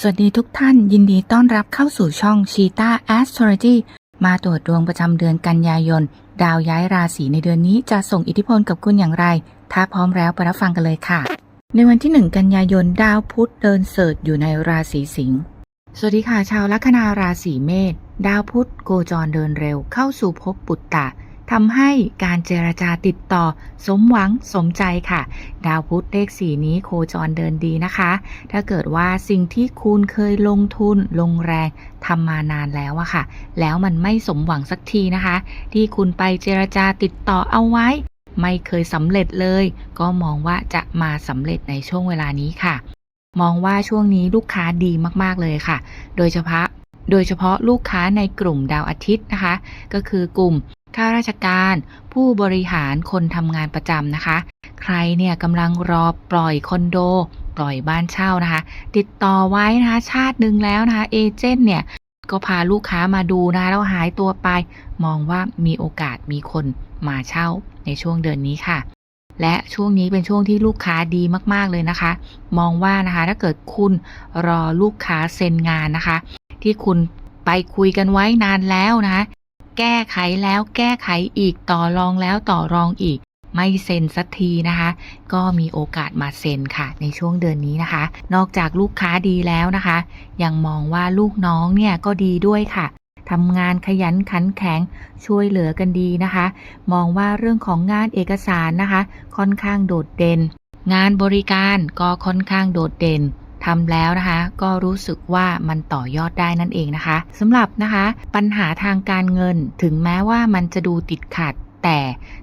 สวัสดีทุกท่านยินดีต้อนรับเข้าสู่ช่อง Cheetah Astrology มาตรวจดวงประจำเดือนกันยายน ดาวย้ายราศีในเดือนนี้จะส่งอิทธิพลกับคุณอย่างไร ถ้าพร้อมแล้วไปรับฟังกันเลยค่ะ ในวันที่ 1 กันยายน ดาวพุธเดินเสิร์ชอยู่ในราศีสิงห์สวัสดีค่ะชาวลัคนาราศีเมษดาวพุธโคจรเดินเร็วเข้าสู่ภพปุตตะ ทำให้การเจรจาติดต่อสมหวังสมใจค่ะ ดาวพุธเลขสีนี้โคจรเดินดีนะคะ ถ้าเกิดว่าสิ่งที่คุณเคยลงทุนลงแรงทำมานานแล้วอะค่ะ แล้วมันไม่สมหวังสักทีนะคะ ที่คุณไปเจรจาติดต่อเอาไว้ ไม่เคยสำเร็จเลย ก็มองว่าจะมาสำเร็จในช่วงเวลานี้ค่ะ มองว่าช่วงนี้ลูกค้าดีมากๆเลยค่ะ โดยเฉพาะโดยเฉพาะลูกค้าในกลุ่มดาวอาทิตย์นะคะ ก็คือกลุ่ม ข้าราชการ ผู้บริหารคนทำงานประจำนะคะ ใครเนี่ยกำลังรอปล่อยคอนโด ปล่อยบ้านเช่านะคะ ติดต่อไว้นะคะ ชาติหนึ่งแล้วนะคะ เอเจนต์เนี่ย ก็พาลูกค้ามาดูนะคะแล้วหายตัวไป มองว่ามีโอกาสมีคนมาเช่าในช่วงเดือนนี้ค่ะ และช่วงนี้เป็นช่วงที่ลูกค้าดีมากๆเลยนะคะ มองว่านะคะถ้าเกิดคุณรอลูกค้าเซ็นงานนะคะ ที่คุณไปคุยกันไว้นานแล้วนะะ แก้ไขแล้วแก้ไขอีกต่อรองแล้วต่อรองอีก ไม่เซ็นสักทีนะคะ ก็มีโอกาสมาเซ็นค่ะ ในช่วงเดือนนี้นะคะ นอกจากลูกค้าดีแล้วนะคะ ยังมองว่าลูกน้องเนี่ยก็ดีด้วยค่ะทำงานขยันขันแข็งช่วยเหลือกันดีนะคะ มองว่าเรื่องของงานเอกสารนะคะ ค่อนข้างโดดเด่น งานบริการก็ค่อนข้างโดดเด่น ทำแล้วนะคะ ก็รู้สึกว่ามันต่อยอดได้นั่นเองนะคะสำหรับนะคะ ปัญหาทางการเงินถึงแม้ว่ามันจะดูติดขัดแต่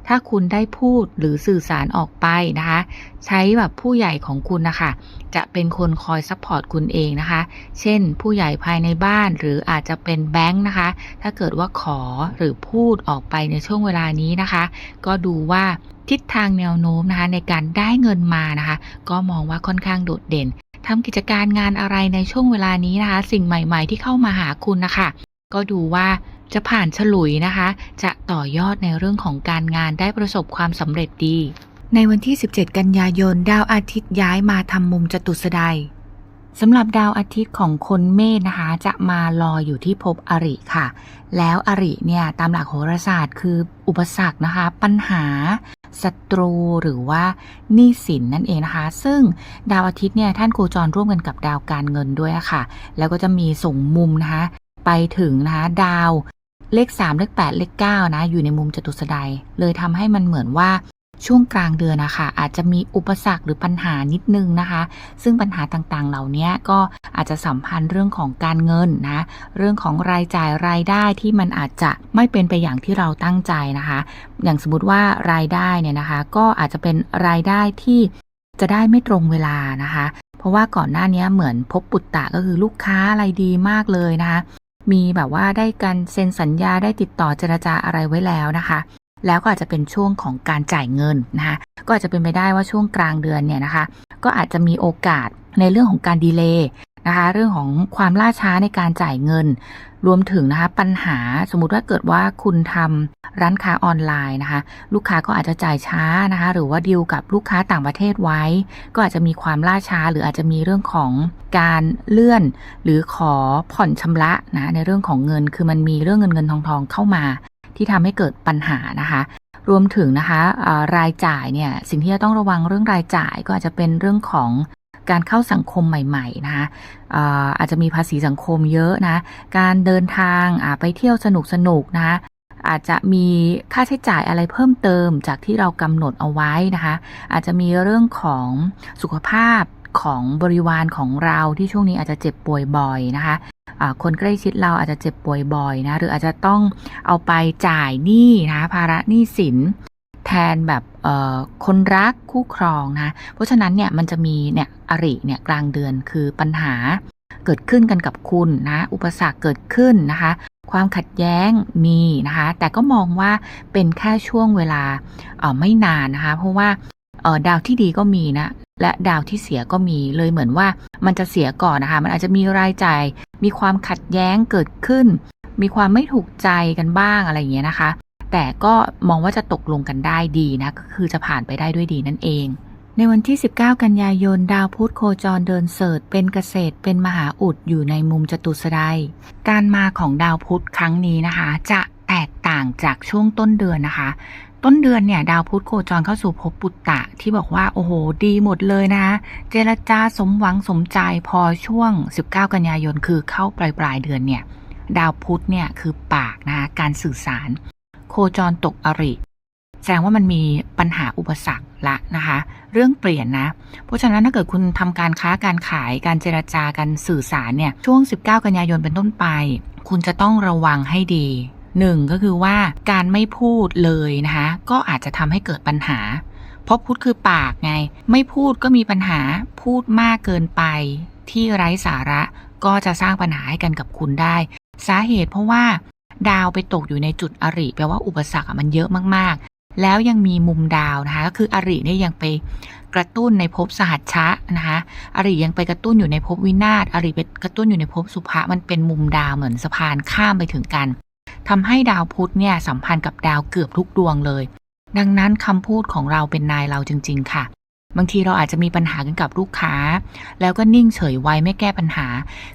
ถ้าคุณได้พูดหรือสื่อสารออกไปนะคะ ใช้แบบผู้ใหญ่ของคุณนะคะ จะเป็นคนคอยซัพพอร์ตคุณเองนะคะ เช่น ผู้ใหญ่ภายในบ้านหรืออาจจะเป็นแบงค์นะคะ ถ้าเกิดว่าขอหรือพูดออกไปในช่วงเวลานี้นะคะ ก็ดูว่าทิศทางแนวโน้มนะคะในการได้เงินมานะคะ ก็มองว่าค่อนข้างโดดเด่น ทำกิจการงานอะไรในช่วงเวลานี้นะคะ สิ่งใหม่ ๆ ที่เข้ามาหาคุณนะคะ ก็ดูว่าจะผ่านฉลุยนะคะ จะต่อยอดในเรื่องของการงานได้ประสบความสำเร็จดี ในวันที่ 17 กันยายน ดาวอาทิตย์ย้ายมาทำมุมจตุสดายสำหรับดาวอาทิตย์ของคนเมษนะคะ จะมารออยู่ที่ภพอริค่ะ แล้วอริเนี่ยตามหลักโหราศาสตร์คืออุปสรรคนะคะ ปัญหา ศัตรูหรือว่าหนี้สินนั่นเองนะคะ ซึ่งดาวอาทิตย์เนี่ยท่านโคจรร่วมกันกับดาวการเงินด้วยะค่ะ แล้วก็จะมีส่งมุมนะคะ ไปถึงนะคะดาวเลข 3 เลข 8 เลข 9 นะ อยู่ในมุมจตุสดายเลยทำให้มันเหมือนว่า ช่วงกลางเดือนนะคะอาจจะมีอุปสรรคหรือปัญหานิดนึงนะคะ ซึ่งปัญหาต่างๆ เหล่านี้ก็อาจจะสัมพันธ์เรื่องของการเงินนะเรื่องของรายจ่ายรายได้ที่มันอาจจะไม่เป็นไปอย่างที่เราตั้งใจนะคะ อย่างสมมติว่ารายได้เนี่ยนะคะ ก็อาจจะเป็นรายได้ที่จะได้ไม่ตรงเวลานะคะ เพราะว่าก่อนหน้านี้เหมือนพบปุตตะก็คือลูกค้าอะไรดีมากเลยนะคะ มีแบบว่าได้การเซ็นสัญญาได้ติดต่อเจรจาอะไรไว้แล้วนะคะ แล้วก็อาจจะเป็นช่วงของการจ่ายเงินนะคะก็อาจจะเป็นไปได้ว่าช่วงกลางเดือนเนี่ยนะคะ ก็อาจจะมีโอกาสในเรื่องของการดีเลย์นะคะเรื่องของความล่าช้าในการจ่ายเงิน รวมถึงนะคะปัญหาสมมุติว่าเกิดว่าคุณทำร้านค้าออนไลน์นะคะ ลูกค้าก็อาจจะจ่ายช้านะคะ หรือว่าดีลกับลูกค้าต่างประเทศไว้ ก็อาจจะมีความล่าช้า หรืออาจจะมีเรื่องของการเลื่อน หรือขอผ่อนชำระนะในเรื่องของเงินคือมันมีเรื่องเงินเงินทองทองเข้ามา ที่ทำให้เกิดปัญหานะคะ รวมถึงนะคะรายจ่ายเนี่ยสิ่งที่จะต้องระวังเรื่องรายจ่ายก็อาจจะเป็นเรื่องของการเข้าสังคมใหม่ๆนะคะอาจจะมีภาษีสังคมเยอะนะ การเดินทางไปเที่ยวสนุกสนุกนะคะอาจจะมีค่าใช้จ่ายอะไรเพิ่มเติมจากที่เรากำหนดเอาไว้นะคะ อาจจะมีเรื่องของสุขภาพของบริวารของเราที่ช่วงนี้อาจจะเจ็บป่วยบ่อยนะคะ คนใกล้ชิดเราอาจจะเจ็บป่วยบ่อยนะหรืออาจจะต้องเอาไปจ่ายหนี้นะภาระหนี้สินแทนแบบคนรักคู่ครองนะเพราะฉะนั้นเนี่ยมันจะมีเนี่ยอริเนี่ยกลางเดือนคือปัญหาเกิดขึ้นกันกับคุณนะอุปสรรคเกิดขึ้นนะคะ ความขัดแย้งมีนะคะ แต่ก็มองว่าเป็นแค่ช่วงเวลาไม่นานนะคะ เพราะว่า ดาวที่ดีก็มีนะ และดาวที่เสียก็มีเลยเหมือนว่ามันจะเสียก่อนนะคะ มันอาจจะมีรายจ่ายมีความขัดแย้งเกิดขึ้น มีความไม่ถูกใจกันบ้างอะไรอย่างเงี้ยนะคะ แต่ก็มองว่าจะตกลงกันได้ดีนะก็คือจะผ่านไปได้ด้วยดีนั่นเอง ในวันที่ 19 กันยายน ดาวพุธโคจรเดินเสิร์ชเป็นเกษตรเป็นมหาอุดอยู่ในมุมจตุสไดการมาของดาวพุธครั้งนี้นะคะ จะแตกต่างจากช่วงต้นเดือนนะคะ ต้นเดือนเนี่ยดาวพุธโคจรเข้าสู่ภพปุตตะที่บอกว่าโอ้โห ดีหมดเลยนะ เจรจาสมหวังสมใจพอช่วง 19 กันยายนคือเข้าปลายปลายเดือนเนี่ย ดาวพุธเนี่ยคือปากนะคะการสื่อสาร โคจรตกอริ แสดงว่ามันมีปัญหาอุปสรรคละนะคะ เรื่องเปลี่ยนนะ เพราะฉะนั้นถ้าเกิดคุณทำการค้าการขายการเจรจาการสื่อสารเนี่ยช่วง 19 กันยายนเป็นต้นไป คุณจะต้องระวังให้ดี หนึ่งก็คือว่าการไม่พูดเลยนะคะ ก็อาจจะทำให้เกิดปัญหา เพราะพูดคือปากไง ไม่พูดก็มีปัญหาพูดมากเกินไป ที่ไร้สาระก็จะสร้างปัญหาให้กันกับคุณได้ สาเหตุเพราะว่า ดาวไปตกอยู่ในจุดอริแปลว่าอุปสรรคอะมันเยอะมากๆ แล้วยังมีมุมดาวนะคะ ก็คืออริเนี่ยยังไปกระตุ้นในภพสหัชชะนะคะอริยังไปกระตุ้นอยู่ในภพวินาศอริไปกระตุ้นอยู่ในภพสุภะมันเป็นมุมดาวเหมือนสะพานข้ามไปถึงกัน ทำให้ดาวพุธเนี่ยสัมพันธ์กับดาวเกือบทุกดวงเลย ดังนั้นคำพูดของเราเป็นนายเราจริง ๆ ค่ะ บางทีเราอาจจะมีปัญหากันกับลูกค้า แล้วก็นิ่งเฉยไว้ไม่แก้ปัญหา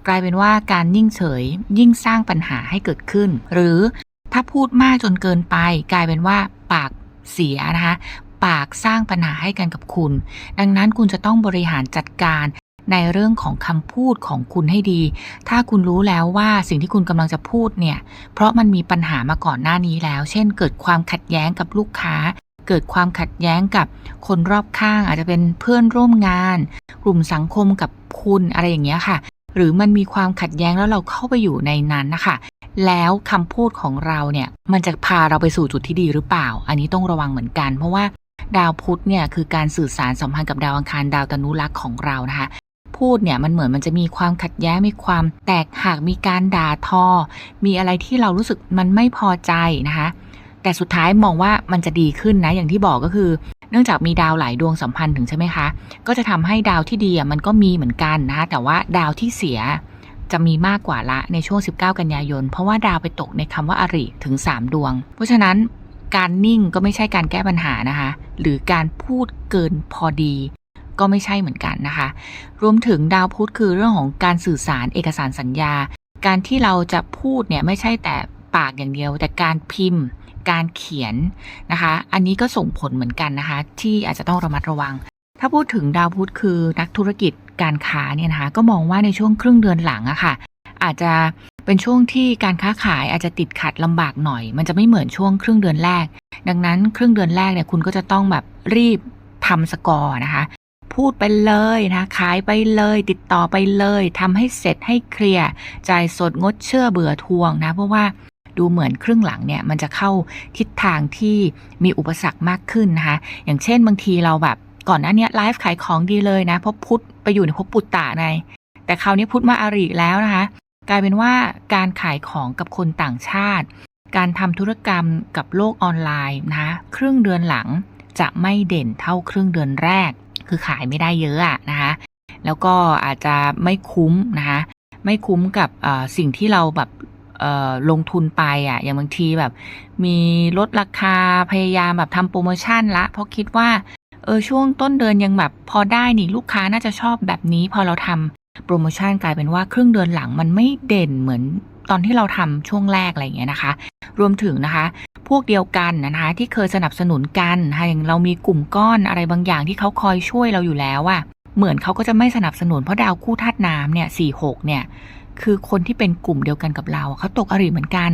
กลายเป็นว่าการนิ่งเฉยยิ่งสร้างปัญหาให้เกิดขึ้น หรือถ้าพูดมากจนเกินไป กลายเป็นว่าปากเสียนะคะปากสร้างปัญหาให้กันกับคุณ ดังนั้นคุณจะต้องบริหารจัดการ ในเรื่องของคำพูดของคุณให้ดี ถ้าคุณรู้แล้วว่าสิ่งที่คุณกำลังจะพูดเนี่ย เพราะมันมีปัญหามาก่อนหน้านี้แล้ว เช่น เกิดความขัดแย้งกับลูกค้า เกิดความขัดแย้งกับคนรอบข้าง อาจจะเป็นเพื่อนร่วมงาน กลุ่มสังคมกับคุณอะไรอย่างเงี้ยค่ะ หรือมันมีความขัดแย้งแล้วเราเข้าไปอยู่ในนั้นนะคะแล้วคำพูดของเราเนี่ย มันจะพาเราไปสู่จุดที่ดีหรือเปล่า อันนี้ต้องระวังเหมือนกัน เพราะว่าดาวพุธเนี่ยคือการสื่อสารสัมพันธ์กับดาวอังคารดาวตนุรักษ์ของเรานะคะ พูดเนี่ยมันเหมือนมันจะมีความขัดแย้งมีความแตกหักมีการด่าทอ มีอะไรที่เรารู้สึกมันไม่พอใจนะคะ แต่สุดท้ายมองว่ามันจะดีขึ้นนะอย่างที่บอกก็คือ เนื่องจากมีดาวหลายดวงสัมพันธ์ถึงใช่ไหมคะ ก็จะทำให้ดาวที่ดีอะมันก็มีเหมือนกันนะคะแต่ว่าดาวที่เสียจะมีมากกว่าละในช่วง 19 กันยายน เพราะว่าดาวไปตกในคำว่าอริถึง 3 ดวง เพราะฉะนั้นการนิ่งก็ไม่ใช่การแก้ปัญหานะคะ หรือการพูดเกินพอดี ก็ไม่ใช่เหมือนกันนะคะ รวมถึงดาวพุธคือเรื่องของการสื่อสารเอกสารสัญญา การที่เราจะพูดเนี่ยไม่ใช่แต่ปากอย่างเดียว แต่การพิมพ์ การเขียนนะคะ อันนี้ก็ส่งผลเหมือนกันนะคะ ที่อาจจะต้องระมัดระวัง ถ้าพูดถึงดาวพุธคือนักธุรกิจการค้าเนี่ยนะคะ ก็มองว่าในช่วงครึ่งเดือนหลังอะค่ะ อาจจะเป็นช่วงที่การค้าขายอาจจะติดขัดลำบากหน่อย มันจะไม่เหมือนช่วงครึ่งเดือนแรก ดังนั้นครึ่งเดือนแรกเนี่ยคุณก็จะต้องแบบรีบทำสกอร์นะคะ พูดไปเลยนะขายไปเลย ติดต่อไปเลยทำให้เสร็จให้เคลียร์จ่ายสดงดเชื่อเบื่อทวงนะ เพราะว่าดูเหมือนครึ่งหลังเนี่ยมันจะเข้าทิศทางที่มีอุปสรรคมากขึ้นนะคะ อย่างเช่นบางทีเราแบบก่อนหน้านี้ไลฟ์ขายของดีเลยนะเพราะพุทธไปอยู่ในภพปุตตะใน แต่คราวนี้พุทธมาอาริแล้วนะคะ กลายเป็นว่าการขายของกับคนต่างชาติ การทำธุรกรรมกับโลกออนไลน์นะคะครึ่งเดือนหลังจะไม่เด่นเท่าครึ่งเดือนแรก คือขายไม่ได้เยอะอะนะคะ แล้วก็อาจจะไม่คุ้มนะคะ ไม่คุ้มกับสิ่งที่เราแบบลงทุนไปอะ่ะ อย่างบางทีแบบ มีลดราคาพยายามแบบทำโปรโมชั่นละ เพราะคิดว่าเออช่วงต้นเดือนยังแบบพอได้นี่ลูกค้าน่าจะชอบแบบนี้ พอเราทำโปรโมชั่นกลายเป็นว่าครึ่งเดือนหลังมันไม่เด่นเหมือน ตอนที่เราทำช่วงแรกอะไรอย่างเงี้ยนะคะ รวมถึงนะคะ พวกเดียวกันนะคะ ที่เคยสนับสนุนกันอย่างเรามีกลุ่มก้อนอะไรบางอย่างที่เขาคอยช่วยเราอยู่แล้วอะเหมือนเขาก็จะไม่สนับสนุนเพราะดาวคู่ธาตุน้ำเนี่ยสี่หกเนี่ยคือคนที่เป็นกลุ่มเดียวกันกับเรา เขาตกอริเหมือนกัน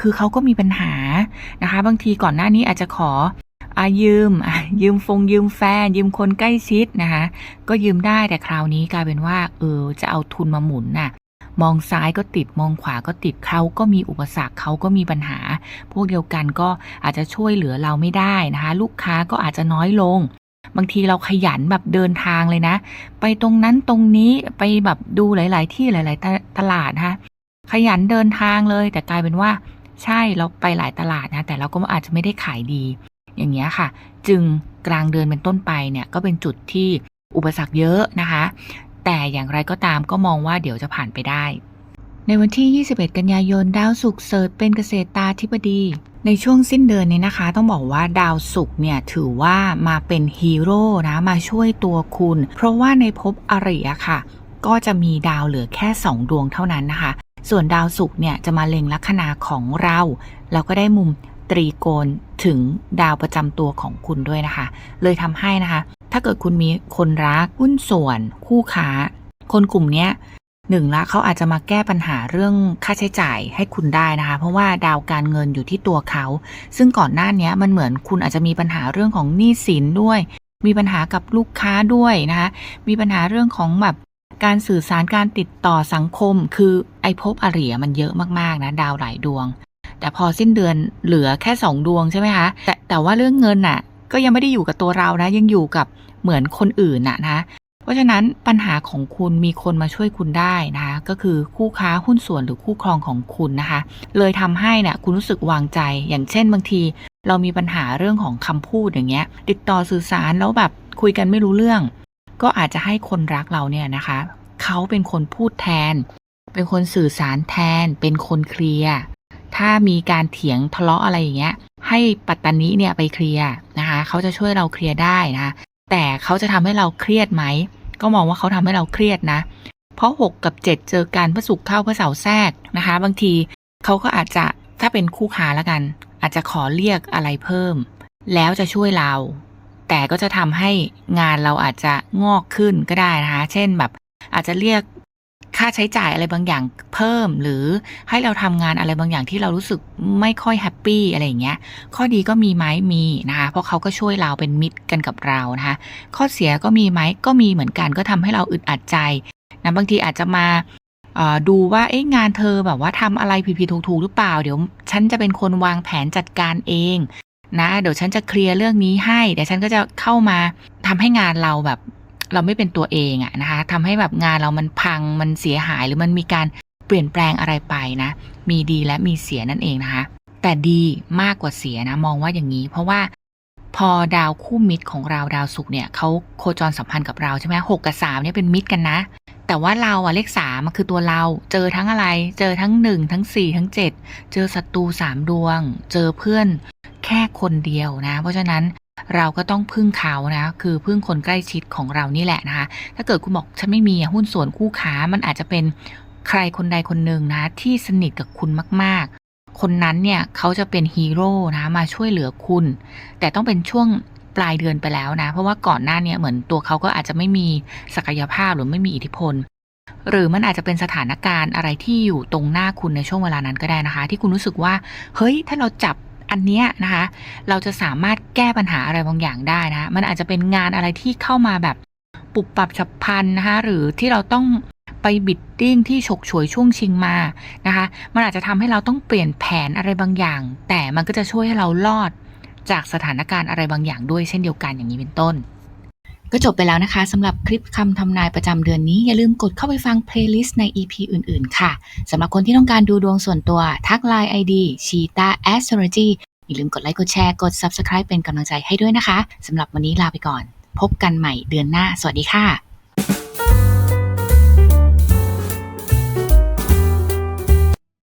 คือเขาก็มีปัญหานะคะ บางทีก่อนหน้านี้อาจจะขออายืมยืมฟงยืมแฟน ยืมคนใกล้ชิดนะคะ ก็ยืมได้แต่คราวนี้กลายเป็นว่า เออจะเอาทุนมาหมุนน่ะ มองซ้ายก็ติดมองขวาก็ติดเขาก็มีอุปสรรคเขาก็มีปัญหา พวกเดียวกันก็อาจจะช่วยเหลือเราไม่ได้นะคะ ลูกค้าก็อาจจะน้อยลง บางทีเราขยันแบบเดินทางเลยนะ ไปตรงนั้นตรงนี้ไปแบบดูหลาย ๆ ที่หลาย ๆ ตลาดนะคะขยันเดินทางเลย แต่กลายเป็นว่า ใช่เราไปหลายตลาดนะแต่เราก็อาจจะไม่ได้ขายดี อย่างเงี้ยค่ะ จึงกลางเดือนเป็นต้นไปเนี่ยก็เป็นจุดที่อุปสรรคเยอะนะคะ แต่อย่างไรก็ตามก็มองว่าเดี๋ยวจะผ่านไปได้ ในวันที่ 21 กันยายน ดาวศุกร์เสิร์ชเป็นเกษตรตาธิบดี ในช่วงสิ้นเดือนนี้นะคะ ต้องบอกว่าดาวศุกร์เนี่ยถือว่ามาเป็นฮีโร่นะมาช่วยตัวคุณ เพราะว่าในภพอริอะค่ะ ก็จะมีดาวเหลือแค่ 2 ดวงเท่านั้นนะคะ ส่วนดาวศุกร์เนี่ยจะมาเล็งลัคนาของเราแล้วก็ได้มุมตรีโกณถึงดาวประจำตัวของคุณด้วยนะคะ เลยทำให้นะคะ ถ้าเกิดคุณมีคนรักหุ้นส่วน คู่ค้า คนกลุ่มเนี้ยหนึ่งละเขาอาจจะมาแก้ปัญหาเรื่องค่าใช้จ่ายให้คุณได้นะคะ เพราะว่าดาวการเงินอยู่ที่ตัวเขา ซึ่งก่อนหน้านี้มันเหมือนคุณอาจจะมีปัญหาเรื่องของหนี้สินด้วย มีปัญหากับลูกค้าด้วยนะคะ มีปัญหาเรื่องของแบบการสื่อสารการติดต่อสังคม คือไอภพอริยมันเยอะมากๆนะดาวหลายดวง แต่พอสิ้นเดือนเหลือแค่สองดวงใช่ไหมคะแต่แต่ว่าเรื่องเงินน่ะ ก็ยังไม่ได้อยู่กับตัวเรานะ ยังอยู่กับเหมือนคนอื่นน่ะนะ เพราะฉะนั้นปัญหาของคุณมีคนมาช่วยคุณได้นะคะก็คือคู่ค้าหุ้นส่วนหรือคู่ครองของคุณนะคะ เลยทำให้นี่ยคุณรู้สึกวางใจ อย่างเช่นบางที เรามีปัญหาเรื่องของคำพูดอย่างเงี้ย ติดต่อสื่อสารแล้วแบบคุยกันไม่รู้เรื่อง ก็อาจจะให้คนรักเราเนี่ยนะคะเขาเป็นคนพูดแทน เป็นคนสื่อสารแทน เป็นคนเคลียร์ ถ้ามีการเถียงทะเลาะอะไรอย่างเงี้ย ให้ปัตตานิเนี่ยไปเคลียร์นะคะ เขาจะช่วยเราเคลียร์ได้นะคะแต่เขาจะทำให้เราเครียดไหม ก็มองว่าเขาทำให้เราเครียดนะ เพราะ 6 กับ 7 เจอกันพระศุกร์เข้าพระเสาแทรกนะคะ บางทีเขาก็อาจจะถ้าเป็นคู่ค้าแล้วกัน อาจจะขอเรียกอะไรเพิ่ม แล้วจะช่วยเรา แต่ก็จะทำให้งานเราอาจจะงอกขึ้นก็ได้นะคะ เช่นแบบอาจจะเรียก ค่าใช้จ่ายอะไรบางอย่างเพิ่ม หรือให้เราทำงานอะไรบางอย่างที่เรารู้สึกไม่ค่อยแฮปปี้อะไรอย่างเงี้ย ข้อดีก็มีไหมมีนะคะเพราะเขาก็ช่วยเราเป็นมิตรกันกับเรานะคะข้อเสียก็มีไหมก็มีเหมือนกันก็ทำให้เราอึดอัดใจนะบางทีอาจจะมาดูว่าเอ๊ะงานเธอแบบว่าทำอะไรผิดๆถูกๆหรือเปล่า เดี๋ยวฉันจะเป็นคนวางแผนจัดการเองนะเดี๋ยวฉันจะเคลียร์เรื่องนี้ให้เดี๋ยวฉันก็จะเข้ามาทำให้งานเราแบบ เราไม่เป็นตัวเองอะนะคะทำให้แบบงานเรามันพังมันเสียหายหรือมันมีการเปลี่ยนแปลงอะไรไปนะ มีดีและมีเสียนั่นเองนะคะ แต่ดีมากกว่าเสียนะมองว่าอย่างนี้ เพราะว่าพอดาวคู่มิตรของเราดาวศุกร์เนี่ยเขาโคจรสัมพันธ์กับเราใช่ไหมหกกับสามเนี่ยเป็นมิตรกันนะ แต่ว่าเราอะเลขสามมันคือตัวเราเจอทั้งอะไร เจอทั้งหนึ่งทั้งสี่ทั้งเจ็ดเจอศัตรูสามดวง เจอเพื่อนแค่คนเดียวนะ เพราะฉะนั้น เราก็ต้องพึ่งเขานะคือพึ่งคนใกล้ชิดของเรานี่แหละนะคะถ้าเกิดคุณบอกฉันไม่มีหุ้นส่วนคู่ค้ามันอาจจะเป็นใครคนใดคนหนึ่งนะที่สนิทกับคุณมาก ๆ คนนั้นเนี่ยเขาจะเป็นฮีโร่นะมาช่วยเหลือคุณ แต่ต้องเป็นช่วงปลายเดือนไปแล้วนะ เพราะว่าก่อนหน้านี้เหมือนตัวเขาก็อาจจะไม่มีศักยภาพหรือไม่มีอิทธิพล หรือมันอาจจะเป็นสถานการณ์อะไรที่อยู่ตรงหน้าคุณในช่วงเวลานั้นก็ได้นะคะ ที่คุณรู้สึกว่า เฮ้ย ถ้าเราจับ อันเนี้ยนะคะ เราจะสามารถแก้ปัญหาอะไรบางอย่างได้นะมันอาจจะเป็นงานอะไรที่เข้ามาแบบปุบปรับฉับพลันนะคะหรือที่เราต้องไปบิดดิ้งที่ฉกฉวยช่วงชิงมานะคะ มันอาจจะทำให้เราต้องเปลี่ยนแผนอะไรบางอย่าง แต่มันก็จะช่วยให้เรารอดจากสถานการณ์อะไรบางอย่างด้วยเช่นเดียวกันอย่างนี้เป็นต้น ก็จบไปแล้วนะคะสำหรับคลิปคำทำนายประจำเดือนนี้ อย่าลืมกดเข้าไปฟังเพลย์ลิสต์ใน EP อื่นๆ ค่ะสำหรับคนที่ต้องการดูดวงส่วนตัวทักไลน์ ID c h e e t a Astrology อย่าลืมกดไลค์กดแชร์กด Subscribe เป็นกำลังใจให้ด้วยนะคะสำหรับวันนี้ลาไปก่อน พบกันใหม่เดือนหน้า สวัสดีค่ะ